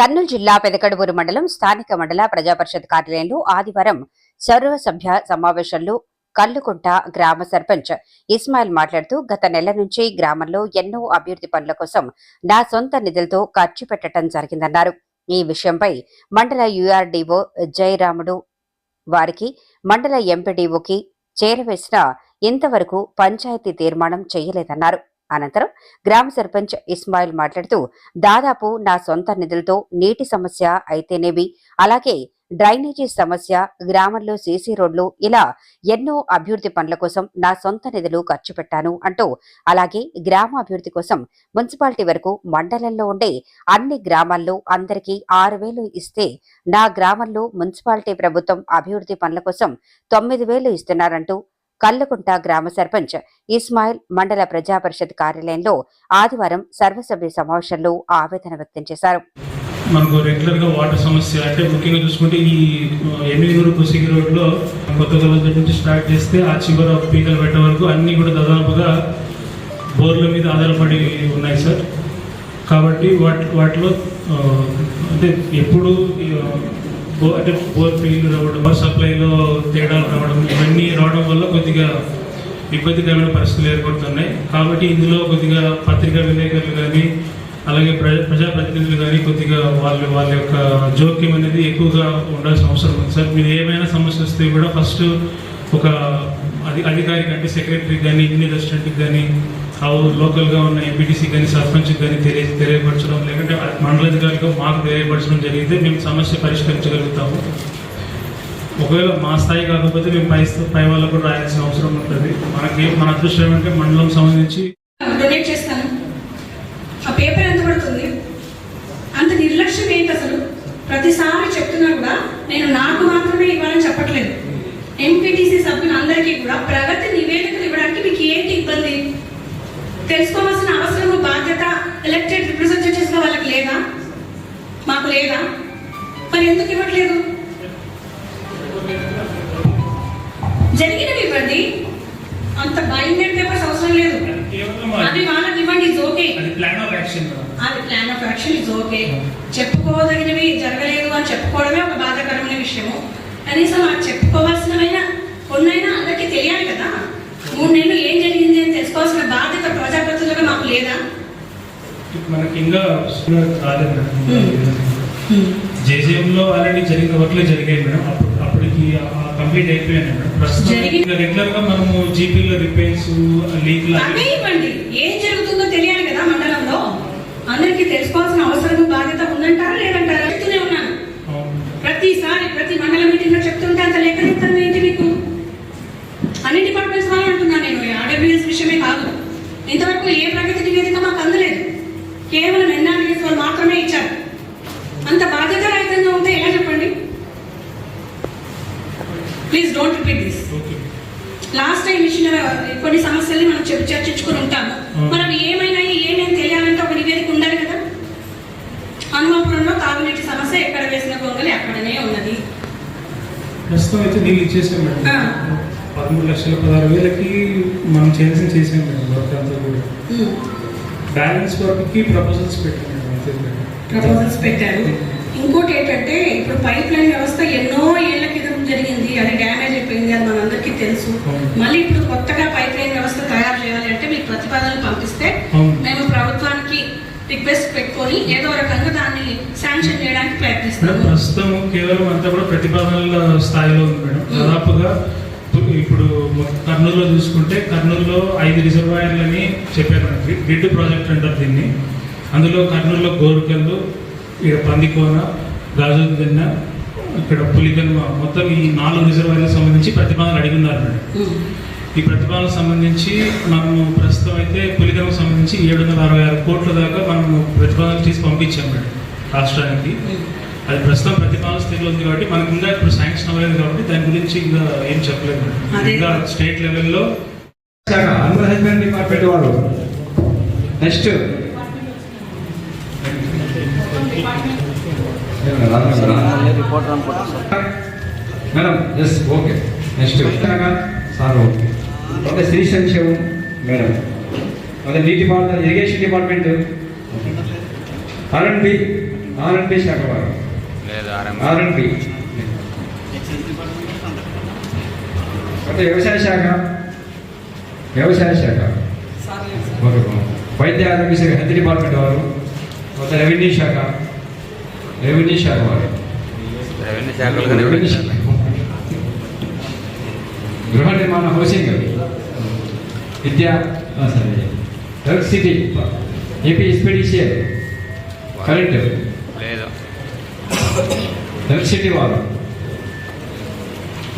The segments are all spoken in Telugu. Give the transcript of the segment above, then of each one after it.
కర్నూలు జిల్లా పెదకడుమూరు మండలం స్థానిక మండల ప్రజాపరిషత్ కార్యాలయంలో ఆదివారం సర్వసభ్య సమావేశంలో కల్లుకుంట గ్రామ సర్పంచ్ ఇస్మాయిల్ మాట్లాడుతూ గత నెల నుంచి గ్రామంలో ఎన్నో అభివృద్ధి పనుల కోసం నా సొంత నిధులతో ఖర్చు పెట్టడం జరిగిందన్నారు. ఈ విషయంపై మండల యుఆర్డీఓ జయరాముడు వారికి మండల ఎంపీడీఓకి చేరవేసిన ఇంతవరకు పంచాయతీ తీర్మానం చేయలేదన్నారు. అనంతరం గ్రామ సర్పంచ్ ఇస్మాయిల్ మాట్లాడుతూ దాదాపు నా సొంత నిధులతో నీటి సమస్య అయితేనేవి అలాగే డ్రైనేజీ సమస్య గ్రామంలో సీసీ రోడ్లు ఇలా ఎన్నో అభివృద్ధి పనుల కోసం నా సొంత నిధులు ఖర్చు పెట్టాను అంటూ అలాగే గ్రామ అభివృద్ధి కోసం మున్సిపాలిటీ వరకు మండలంలో ఉండే అన్ని గ్రామాల్లో అందరికీ ఆరు వేలు ఇస్తే నా గ్రామంలో మున్సిపాలిటీ ప్రభుత్వం అభివృద్ధి పనుల కోసం తొమ్మిది వేలు ఇస్తున్నారంటూ కల్లకుంట గ్రామ సర్పంచ్ ఇస్మాయిల్ మండల ప్రజాపరిషత్ కార్యాలయంలో ఆదివారం సర్వసభ్య సమావేశంలో ఆవేదన వ్యక్తం చేశారు. మనకు రెగ్యులర్గా వాటర్ సమస్య అంటే ముఖ్యంగా చూసుకుంటే ఈ ఎన్నిగూరు కుసిగి రోడ్లో కొత్త గవర్నమెంట్ నుంచి స్టార్ట్ చేస్తే ఆ చివర పీకలు పెట్టే వరకు అన్నీ కూడా దాదాపుగా బోర్ల మీద ఆధారపడి ఉన్నాయి సార్. కాబట్టి వాటి వాటిలో అంటే ఎప్పుడు అంటే బోర్ ఫెయిల్ రావడం సప్లైలో తేడాలు రావడం ఇవన్నీ రావడం వల్ల కొద్దిగా ఇబ్బందికరమైన పరిస్థితులు ఏర్పడుతున్నాయి. కాబట్టి ఇందులో కొద్దిగా పత్రికా విలేకరులు కానీ అలాగే ప్రజాప్రతినిధులు కానీ కొద్దిగా వాళ్ళ వాళ్ళ యొక్క జోక్యం అనేది ఎక్కువగా ఉండాల్సిన అవసరం ఉంది. సార్ మీరు ఏమైనా సమస్య వస్తే కూడా ఫస్ట్ ఒక అధి అధికారికి అంటే సెక్రటరీ కానీ ఇంజనీర్ అసిస్టెంట్కి కానీ లోకల్గా ఉన్న ఎంపీటీసీ కానీ సర్పంచ్కి కానీ తెలియ తెలియపరచడం. మండల మండలాధికారిగా మాకు తెలియపరచడం జరిగితే మేము సమస్య పరిష్కరించగలుగుతాము. ఒకవేళ మా స్థాయి కాకపోతే మేము పై పై వాళ్ళకు కూడా రాయాల్సిన అవసరం ఉంటుంది. మనకి మన అదృష్టం ఏమంటే మండలం సంబంధించి డొనేట్ చేస్తాను. ఆ పేపర్ ఎంత పడుతుంది? అంత నిర్లక్ష్యం ఏంటి అసలు? ప్రతిసారి చెప్తున్నా కూడా నేను నాకు మాత్రమే ఇవ్వాలని చెప్పట్లేదు. ఎంపీటీసీ సభ్యులందరికీ కూడా ప్రగతి నివేదికలు ఇవ్వడానికి మీకు ఏంటి ఇబ్బంది? తెలుసుకోవాల్సిన అవసరము బాధ్యత ఎలక్టెడ్ రిప్రజెంటేటివ్స్ వాళ్ళకి లేదా? మాకు లేదా? మరి ఎందుకు ఇవ్వట్లేదు? జరిగినవి ఇవ్వండి అంత బైండెడ్ పేపర్స్ అవసరం లేదు. అది వాళ్ళకి ఇవ్వండి ఇస్ ఓకే అది ప్లాన్ ఆఫ్ యాక్షన్ అది plan of action is okay చెప్పుకోదగినవి జరగలేదు అని చెప్పుకోవడమే ఒక బాధాకరమైన విషయము. కనీసం ఆ చెప్పుకోవాల్సినవైన కొన్నైనా అందరికీ తెలియాలి కదా మూడు నెలలు ఏం జరిగింది అని తెలుసుకోవాల్సిన బాధ్యత ప్రజాప్రతినిధులుగా మాకు లేదా మనకి ఇంకా రాలేదు మేడం జేజేఎంలో ఆల్రెడీ జరిగిన వర్క్లే జరిగాయి మేడం. అప్పటికి కంప్లీట్ అయిపోయాయి మేడం. ప్రస్తుతం రెగ్యులర్గా మనము జీపీలో రిపేర్స్ లీక్ ఏం జరుగుతుందో తెలియాలి కదా మండలంలో? అందరికీ తెలుసుకోవాల్సిన అవసరం బాధ్యత ఉందంటారా లేదంటారా? చెప్తూనే ఉన్నాను. ప్రతిసారి ప్రతి మండల మీటింగ్లో చెప్తుంటే అంత లెక్క చెప్తాను ఏంటి మీకు? అన్ని డిపార్ట్మెంట్స్ వాళ్ళు అంటున్నాను నేను. ఆర్డబ్ల్యూఎస్ విషయమే కాదు. ఇంతవరకు ఏ ప్రగతి నివేదిక మాకు అందలేదు. కేవలం ఎన్ఆర్ఎస్ వాళ్ళు మాత్రమే ఇచ్చారు? అంత బాధ్యత రహితంగా ఉంటే ఎలా చెప్పండి? Please don't repeat this last time ఇచ్చిన కొన్ని సమస్యల్ని మనం చర్చించుకుని ఉంటాము. Hmm. మరి అవి ఏమైనాయి ఏమేమి తెలియాలంటే ఒక నివేదిక ఉండాలి కదా? హనుమాపురంలో తాగునీటి సమస్య ఎక్కడ వేసిన గొంగలి అక్కడనే ఉన్నది. ప్రస్తుతం అయితే నీళ్ళు ఇచ్చేసాం మేడం. పదమూడు లక్షల పదహారు వేలకి మనం చేయాల్సిన చేసాం మేడం వర్క్ అంతా కూడా. బ్యాలెన్స్ వర్క్కి ప్రపోజల్స్ పెట్టాం మేడం అంతే మేడం. ప్రపోజల్స్ పెట్టారు ఇంకోటి ఏంటంటే ఇప్పుడు పైప్ లైన్ వ్యవస్థ ఎన్నో ఏళ్ళ క్రితం జరిగింది అది డ్యామేజ్ అయిపోయింది అది మనందరికీ తెలుసు. మళ్ళీ ఇప్పుడు కొత్తగా పైప్ లైన్ వ్యవస్థ తయారు చేయాలి అంటే మీకు ప్రతిపాదనలు పంపిస్తే. మేము ప్రభుత్వానికి రిక్వెస్ట్ పెట్టుకొని ఏదో రకంగా దాన్ని శాంక్షన్ చేయడానికి మేడం ప్రయత్నిస్తాము ప్రస్తుతం కేవలం అంతా కూడా ప్రతిపాదనల స్థాయిలో ఉంది మేడం. దాదాపుగా ఇప్పుడు కర్నూలులో చూసుకుంటే కర్నూలులో ఐదు రిజర్వాయర్లని చెప్పారు మనకి. గ్రిడ్ ప్రాజెక్ట్ అంటారు దీన్ని. అందులో కర్నూలులో గోరుకల్లు ఇక్కడ పందికోన గాజుదిన్న ఇక్కడ పులికన్మ మొత్తం ఈ నాలుగు రిజర్వాయర్లకు సంబంధించి ప్రతిపాదనలు అడిగి ఉన్నారు మేడం ఈ ప్రతిపాదనకు సంబంధించి మనము ప్రస్తుతం అయితే పులికలకు సంబంధించి ఏడు వందల అరవై ఆరు కోట్ల దాకా మనము ప్రతిపాదనలు తీసి పంపించాం మేడం రాష్ట్రానికి. అది ప్రస్తుతం ప్రతిపాదన స్థితిలో ఉంది కాబట్టి మనకి ఇంకా ఇప్పుడు శాంక్షన్ అవ్వలేదు కాబట్టి దాని గురించి ఇంకా ఏం చెప్పలేదు. ఇంకా స్టేట్ లెవెల్లో శాఖ అన్వర్ హస్బెండ్ డిపార్ట్మెంట్ వాళ్ళు. Next. Madam yes okay next sir okay okay Shri సంక్షేమం మేడం. అదే నీటి పారుదల ఇరిగేషన్ డిపార్ట్మెంట్. ఆర్ఎండ్బి ఆర్ఎండ్బి శాఖ వారు. అంటే వ్యవసాయ శాఖ? వ్యవసాయ శాఖ. వైద్య ఆరోగ్య శాఖ హెల్త్ డిపార్ట్మెంట్ వారు కొత్త రెవెన్యూ శాఖ. రెవెన్యూ శాఖ వారు. రెవెన్యూ శాఖ. గృహ నిర్మాణ హౌసింగ్ విద్యా electricity AP SPDCL current electricity వారు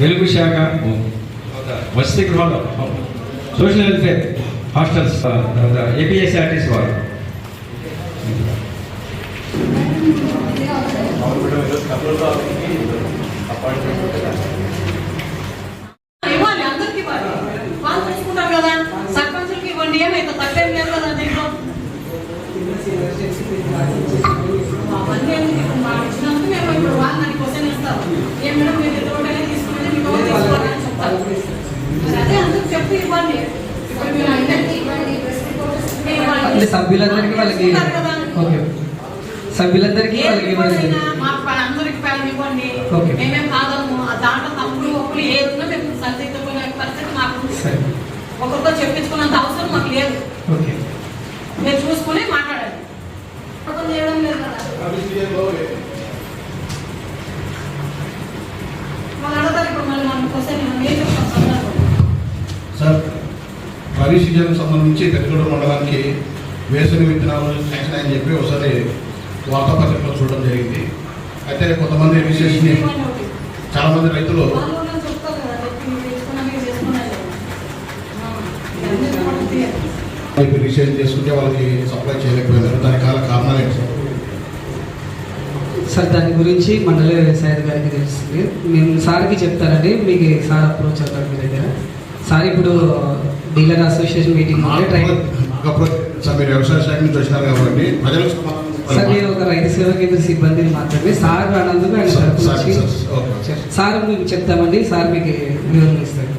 వెలుగు శాఖ. వసతి గృహాలు. Social welfare. హాస్టల్స్. ఏపీఎస్ఆర్టీసీ వారు. అపాయింట్మెంట్ అందరికి ఇవ్వాలి వాళ్ళు తీసుకుంటారు కదా సర్పంచులకి ఇవ్వండి ఏమైతే తప్పేం లేదు కదా దీంట్లో అవన్నీ ఎందుకు ఇప్పుడు మాకు ఇచ్చినందుకు మేము ఇప్పుడు వాళ్ళు నాకు క్వశ్చన్ ఇస్తారు ఏం మేడం మీరు ఎంత ఉంటేనే తీసుకునేది మీకు ఎవరు తీసుకోవాలని చెప్తారు మరి అదే అందరికి చెప్పి ఇవ్వండి ఇప్పుడు మీరు అందరికీ ఇవ్వండి ఇవ్వండి. అంటే సభ్యులందరికీ వాళ్ళకి. ఓకే. సభ్యులందరికీ వాళ్ళకి ఇవ్వండి. ఓకే. ఒకరితో చెప్పించుకున్నంత అవసరం మాకు లేదు. ఓకే. మీరు చూసుకుని మాట్లాడాలి చేయడం లేదు కదా. సార్ రబీ సీజన్ సంబంధించి పెద్దగూడ మండలానికి వేసవి విత్తనాలు శాంక్షన్ అని చెప్పి ఒకసారి వార్తాపత్రికలో చూడడం జరిగింది. అయితే కొంతమంది విశేషం ఇవ్వండి ఒకటి. చాలా మంది రైతులు రిజిస్ట్రేషన్ చేసుకుంటే వాళ్ళకి సప్లై చేయలేకపోయినారు. దానికి కాల కారణాలు ఏంటి సార్? సార్ దాని గురించి మండల వ్యవసాయ గారికి తెలుస్తుంది. మేము సార్కి చెప్తారండి మీకు సార్ అప్రోచ్ అవుతారు మీ దగ్గర. సార్ ఇప్పుడు డీలర్ అసోసియేషన్ మీటింగ్ ఉంటే ట్రై సార్ మీరు వ్యవసాయ శాఖ నుంచి వచ్చినారు కాబట్టి ప్రజలకు సార్ నేను ఒక రైతు సేవా కేంద్ర సిబ్బందిని మాత్రమే సార్ ఆయన సార్, మీకు చెప్తామండి. సార్ మీకు వివరణ ఇస్తారు?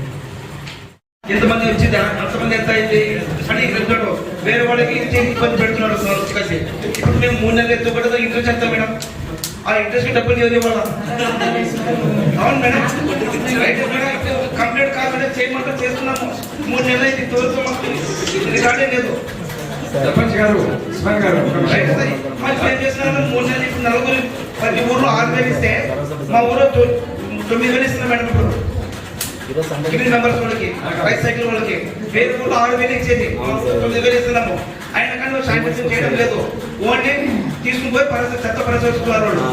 ఎంతమంది వచ్చింది అంతమంది ఎంత అయింది? అని చెప్తాడు. వేరే వాళ్ళకి ఇబ్బంది పెడుతున్నాడు కలిసి ఇప్పుడు మేము మూడు నెలలు ఎత్తు కూడా ఇంట్రెస్ట్ ఎంత మేడం. ఆ ఇంట్రెస్ట్ డబ్బులు ఇవ్వాలా అవును మేడం. Right madam. కంప్లీట్ కాకుండా చేయమంటే చేస్తున్నాము. మూడు నెలలు అయితే ఇంతవరకు మాకు రికార్డే లేదు. సర్పంచ్ గారు గారు. మరి ఏం చేస్తున్నాము మూడు నెలలు ఇప్పుడు నలుగురు ప్రతి ఊర్లో ఆరు వేలు ఇస్తే మా ఊర్లో తొమ్మిది వేలు ఇస్తున్నాం మేడం ఇప్పుడు. కింది మెంబర్స్ వాళ్ళకి రైట్ సైకిల్ వాళ్ళకి. వేరే ఊళ్ళో ఆరు వేలు ఇచ్చేది. తొమ్మిది వేలు ఇస్తున్నాము. ఆయన కానీ శానిటైజేషన్ చేయడం లేదు. ఓన్లీ తీసుకుని పోయి పరిస్థితి చెత్త పరిశోధిస్తున్నారు వాళ్ళు.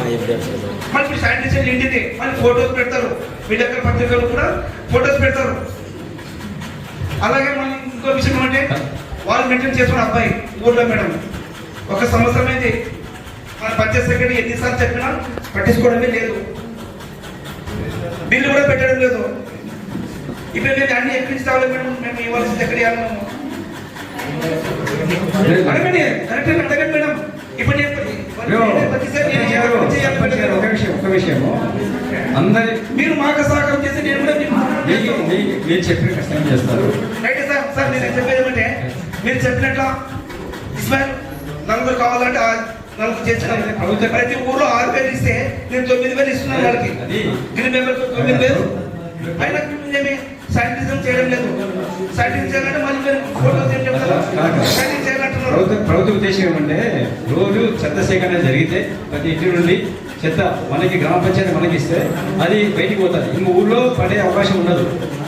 మళ్ళీ శానిటైజేషన్ ఇంటిది మళ్ళీ ఫోటోస్ పెడతారు. విలేకరు పత్రికలు కూడా ఫోటోస్ పెడతారు. అలాగే మళ్ళీ ఇంకో విషయం ఏమంటే వాళ్ళు మెయింటైన్ చేస్తున్న అబ్బాయి ఊర్లో మేడం. ఒక సంవత్సరం అయింది. మన పంచాయత్ సెక్రటరీ ఎన్నిసార్లు చెప్పినా పట్టించుకోవడమే లేదు. బిల్లు కూడా పెట్టడం లేదు. ఇప్పుడు మేము అన్ని ఎక్కడి నుంచి తేవాలి మేడం. మేము ఇవ్వాల్సింది ఎక్కడ అడగండి కరెక్ట్ అడగండి మేడం. ఒక. విషయం ఒక విషయము. అందరి మీరు మాకు సహకారం చేసి నేను కూడా మీరు చెప్పిన కష్టం చేస్తారు. రైట్ సార్ సార్ నేను చెప్పేది ఏమంటే మీరు చెప్పినట్ల ఇస్మాయిల్ నలుగురు కావాలంటే నలుగురు చేసిన ప్రతి ఊర్లో ఆరు వేలు ఇస్తే నేను తొమ్మిది వేలు ఇస్తున్నాను వాళ్ళకి. గ్రీన్ మెంబర్ తొమ్మిది వేలు. అయినా శానిటైజం చేయడం లేదు. శానిటైజ్ చేయాలంటే మళ్ళీ మీరు ఫోటోస్ ఏం చెప్తారు కాదు. శానిటైజ్ చేయాలంటున్నారు. ప్రభుత్వ ప్రభుత్వ ఉద్దేశం ఏమంటే రోజు చెత్త సేకరణ జరిగితే ప్రతి ఇంటి నుండి చెత్త మనకి గ్రామ పంచాయతీ మనకి ఇస్తే అది బయటికి పోతుంది. ఇంక ఊళ్ళో పడే అవకాశం ఉండదు.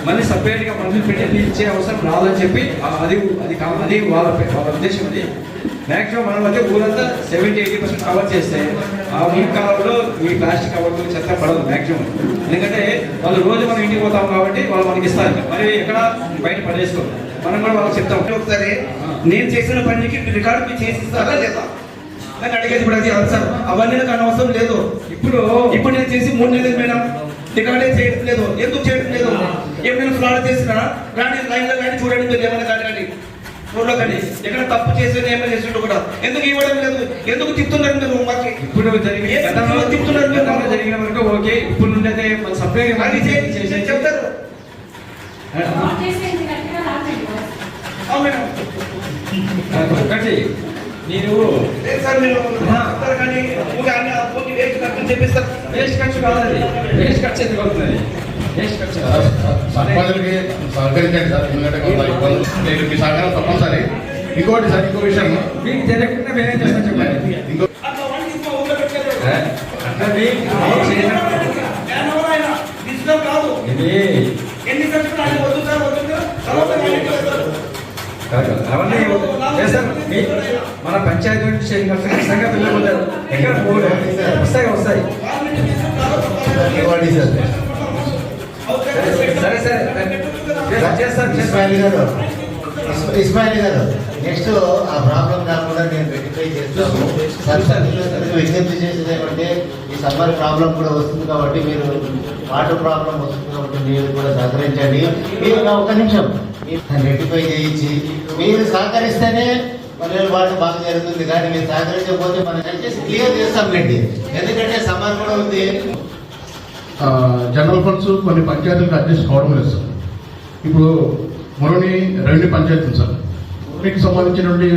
మళ్ళీ సపరేట్గా మనుషులు పెట్టి ఇచ్చే అవసరం రాదని చెప్పి అది అది అది వాళ్ళ వాళ్ళ ఉద్దేశం అది. మ్యాక్సిమం మనం అయితే ఊరంతా సెవెంటీ ఎయిటీ పర్సెంట్ కవర్ చేస్తే ఆ మూడు కాలంలో ఈ ప్లాస్టిక్ కవర్లు చెత్త పడదు మ్యాక్సిమం ఎందుకంటే వాళ్ళు రోజు మనం ఇంటికి పోతాం కాబట్టి వాళ్ళు మనకి ఇస్తారు. మరి ఎక్కడ బయట పడేసుకోరు. మనం కూడా వాళ్ళకి చెప్తాం. ఒకసారి నేను చేసిన పనికి రికార్డు మీరు చేసి ఇస్తారా లేదా? నాకు అడిగేది ఇప్పుడు అది ఆన్సర్. అవన్నీ నాకు అనవసరం లేదు. ఇప్పుడు ఇప్పుడు నేను చేసి మూడు నెలలు మేడం. రికార్డే చేయడం లేదు. ఎందుకు చేయడం లేదు? ఏమైనా ఫ్రాడ్ చేసినా రాని లైన్లో కానీ చూడండి మీరు ఏమైనా కానీ కానీ. రోడ్లో కానీ. ఎక్కడ తప్పు చేసేది ఏమైనా చేసినట్టు కూడా. ఎందుకు ఇవ్వడం లేదు? ఎందుకు తిప్పుతున్నారు మీరు మాకి? ఇప్పుడు జరిగిన తిప్పుతున్నారు మీరు? జరిగిన వరకు ఓకే. ఇప్పుడు నుండి అయితే సపరేట్ అది చెప్తారు. అవును మేడం. మీరు వేస్ట్ ఖర్చు చెప్పిస్తారు. వేస్ట్ ఖర్చు ఎందుకు అవుతుంది వేస్ట్ ఖర్చు. సర్పంచులకి సహకరించండి సార్ ఎందుకంటే కొంత నేను మీ సహకారం తప్పనిసరి. ఇంకోటి సార్ ఇంకో విషయం. మీకు తెలియకుండా మేనేం చేస్తాను చెప్పండి. ఇంకో ఎన్ని ఖర్చు ఆయన వద్దు సార్ అవన్నీ చేస్తారు మన పంచాయతీ నుంచి ఖచ్చితంగా పిల్లలు ఉంటారు ఎక్కడ పోరు వస్తాయి వస్తాయి. సరే. సరే సరే చేస్తాను ఇస్మాయిల్ గారు ఇస్- ఇస్మాయిల్ గారు నెక్స్ట్ ఆ ప్రాబ్లం కాకుండా నేను రెక్టిఫై చేస్తాను. విజ్ఞప్తి చేసేది ఏమంటే ఈ సమ్మర్ ప్రాబ్లం కూడా వస్తుంది కాబట్టి మీరు వాటర్ ప్రాబ్లం వస్తుంది కాబట్టి మీరు కూడా సహకరించండి. ఒక్క నిమిషం. రెక్టిఫై చేయించి మీరు సహకరిస్తేనే మన వాటర్ బాగా జరుగుతుంది. కానీ మీరు సహకరించకపోతే మనం వచ్చేసి క్లియర్ చేస్తాం లేండి ఎందుకంటే సమ్మర్ కూడా ఉంది. ఆ, జనరల్ ఫండ్స్ కొన్ని పంచాయతీలకు అడ్జస్ట్ కావడం లేదు సార్. ఇప్పుడు మురళి రెవెన్యూ పంచాయతీ ఉంది సార్. మురళికి సంబంధించినటువంటి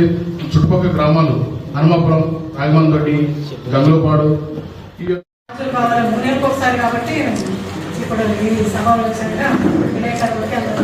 చుట్టుపక్కల గ్రామాలు హనుమాపురం రాగమందొడ్డి గంగులపాడు ఒకసారి కాబట్టి ఇప్పుడు ఈ సభలో వచ్చాక విలేకరులకి అందరూ